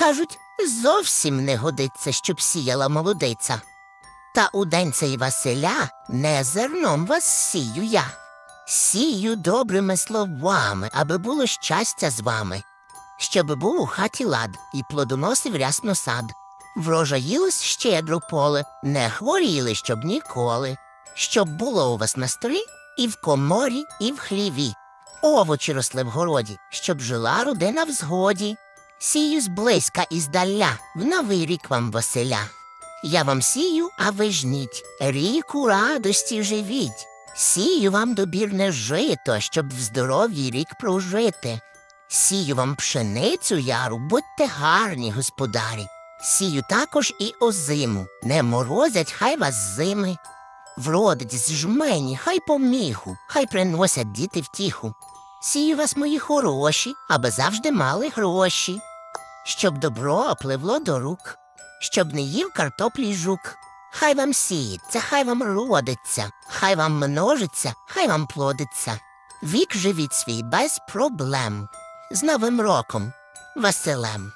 Кажуть, зовсім не годиться, щоб сіяла молодиця. Та у день цей Василя не зерном вас сію я. Сію добрими словами, аби було щастя з вами, щоб був у хаті лад і плодоносив рясно сад. Врожаїлось щедро поле, не хворіли, щоб ніколи, щоб було у вас на столі і в коморі, і в хліві. Овочі росли в городі, щоб жила родина в згоді. Сію зблизька і здаля, в новий рік вам Василя. Я вам сію, а ви жніть, ріку радості живіть. Сію вам добірне жито, щоб в здоров'ї рік прожити. Сію вам пшеницю яру, будьте гарні, господарі. Сію також і озиму, не морозять, хай вас зими. Вродить з жмені, хай по міху, хай приносять діти втіху. Сію вас, мої хороші, аби завжди мали гроші, щоб добро пливло до рук, щоб не їв картоплі жук. Хай вам сіється, хай вам родиться, хай вам множиться, хай вам плодиться. Вік живіть свій без проблем. З Новим роком, Василем.